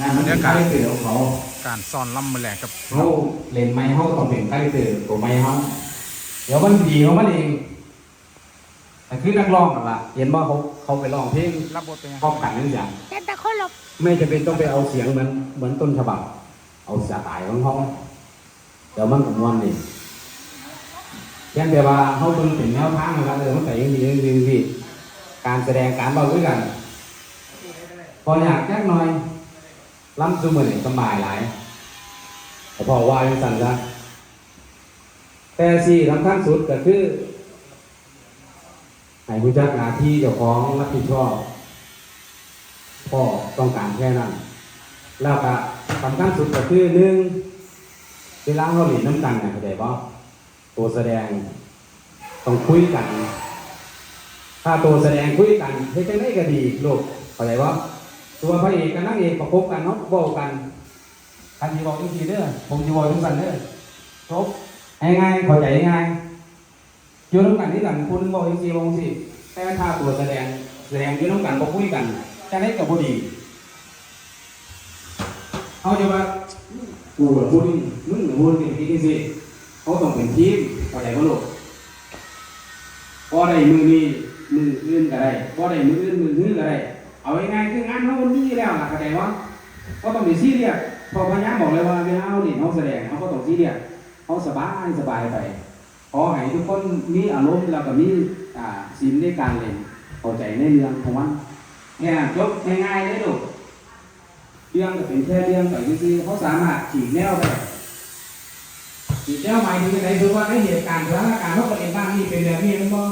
งานมันเป็นคาแรคเตอร์ของเขาการซ่อนล่ำมือแหลกกับเขาเล่นไม้เขาก็ต้องเป็นคาแรคเตอร์ตัวไม้เขาเดี๋ยวมันดีของมันเองแต่คือนักร้องกันละเห็นว่าเขาเขาไปร้องเพลงรับบทเป็นยังพร้อมกันนั่นอย่างแต่แต่คนหลบไม่จำเป็นต้องไปเอาเสียงเหมือนเหมือนต้นฉบับ เอาสไตล์ของเขาเดี๋ยวมันก็ม่วนนี่เพียงแต่ว่าเขาเบิ่งเป็นแนวทางนะครับเออมันแต่ยังดียังดียังดีการแสดงการเบาด้วยกัน พออยากแจ้งหน่อย ล้ำซุมือนี่สบายหลายแต่พอว่ายังสั่นซะแต่สี่สำคัญสุดก็คือให้ผู้จักหน้าที่เจ้าของรับผิดชอบพ่อต้องการแค่นั้น แล้วก็สำคัญสุดก็คือหนึ่งเวลาเราเรีน้ำกันเนี่ยเข้าใจป่ะตัวแสดงต้องคุยกัน ถ้าตัวแสดงคุยกันเฮ้ยจังได้ก็ดีลูกเข้าใจป่ะ ตัวพระเอกกับนางเอกประกบกันเนาะเว้ากันคันที่บอกจริงๆเด้อผมจะบอกทุกกันเด้อจบง่ายๆเข้าใจง่ายอยู่น้ำกันที่กันคุณบอกจริงๆบอกสิแต่ถ้าตัวแสดงแสดงอยู่น้ำกันบ่คุยกันจะได้กับบุดีเขาจะว่ากูกับบุญมึงกับบุญนี่ที่สิเขาต้องเป็นทีมเข้าใจป่ะลูกพอได้มือนี้มืออื่นก็ได้พอได้มืออื่นมืออื่นก็ได้ เอาง่ายๆคืองานเขามันมีแล้วล่ะเข้าใจวะเขาต้องมีซีเรียสพอพญาบอกเลยว่าเวลาเขาเล่นเขาแสดงเขาก็ต้องซีเรียสเขาสบายสบายไปขอให้ทุกคนมีอารมณ์แล้วก็มีอ่าศีลในการเล่นเข้าใจในเรื่องของมันเนี่ยยกง่ายๆเลยลูกเรื่องก็เป็นแค่เรื่องแต่จริงๆเขาสามารถฉีกแนวได้ฉีกแนวหมายถึงอะไรคือว่าในเหตุการณ์สถานการณ์เขาเป็นบ้างนี่เป็นแบบนี้มันก็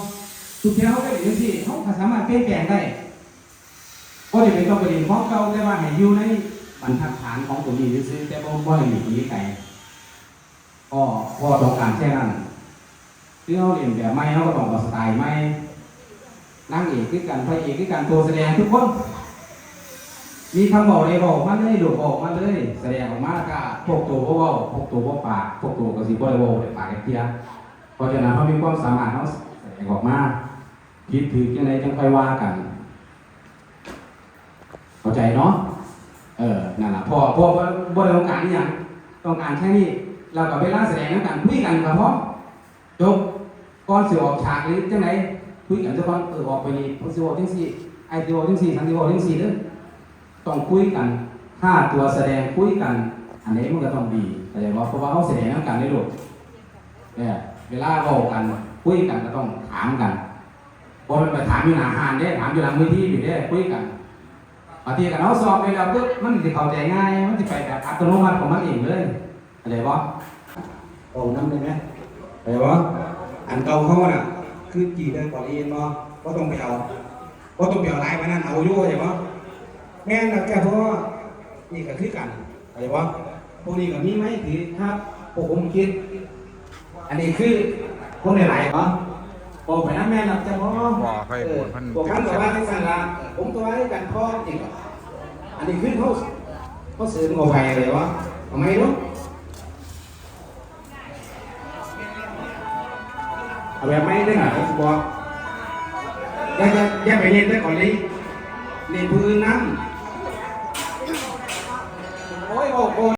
ทุกทีเขาก็เป็นอย่างนี้เขาสามารถเปลี่ยนแปลงได้ ก็จะเป็นต้องไประเด็นของเก่าแต่ว่าให้อยู่ในบรรทัดฐานของตัวนี้ซื้อแต่บ่บ่ให้หนีหนีไกลก็พอต้องการแค่นั้นคือเขาเรียนแบบไม่เขาก็ต้องเอาสไตล์ไม่นางเอกคือกันพระเอกคือกันตัวแสดงทุกคนมีคำบอกเลยบอกมาเลยดูบอกมาเลยแสดงออกมาแล้วก็พวกตัวว่าพวกตัวก็ปากพวกตัวก็สิบ่ได้เว่าได้ปากได้เทียเพราะฉะนั้นเขามีความสามารถเขาแสดงออกมาผิดถือยังไงจังไปว่ากัน เข้าใจเนาะเออนั่นแหละพอพอบ่ได้ต้องการอหย่างต้องการแค่นี้เรากับเวลาแสดงน้ำกันคุยกันกับพ่อจบก่อนเสิออกฉากหรือจังไหนคุยกันทุกคนเออออกไปนี่ผมสิบอกจังสี่ไอ้สิบอกจังสี่ทันสิบอกจังสี่เด้อต้องคุยกันถ้าตัวแสดงคุยกัน อันนี้มันก็ต้องดีแต่อย่างว่าเพราะว่าเขาแสดงน้ำกันได้ลูกเนี่ยเวลาบอกกันคุยกันก็ต้องถามกันพอมันไปถามอยู่หน้าห้านเด้ถามอยู่หลังเวทีอยู่เด้คุยกัน บางทีกันเราสอบไปแล้วปุ๊บมันจะเข้าใจง่าย มันจะไปแบบอัตโนมัติของมันเองเลยอะไรวะโอ้น้ำได้ไหมอะไรวะอันเก่าเขาน่ะ คือจีได้ก่อนเรียนบ่ก็ต้องไปเอาก็ต้องไปเอาลายมานั่นเอาอยู่ใช่ปะแม่นนะแกเพราะว่านี่ก็คือกันเข้าใจปะพวกนี้ก็มีไหมถือครับพวกผมคิด อันนี้คือคนหลายๆปะ บอกไปนะแม่หลับจะพ่อบ่อไฟปวดพันบอกพันบอกว่าให้กันละผมตัว่าให้กันพ่ออีกอันนี้ขึ้นเขาเขาซื้อมาไปเลยวะเอาไหมลูกเอาแบบไม่ได้ไหรอบอกยังยังไปเรียนได้ก่อนเลยในพื้นน้ำโอ้ยโอ้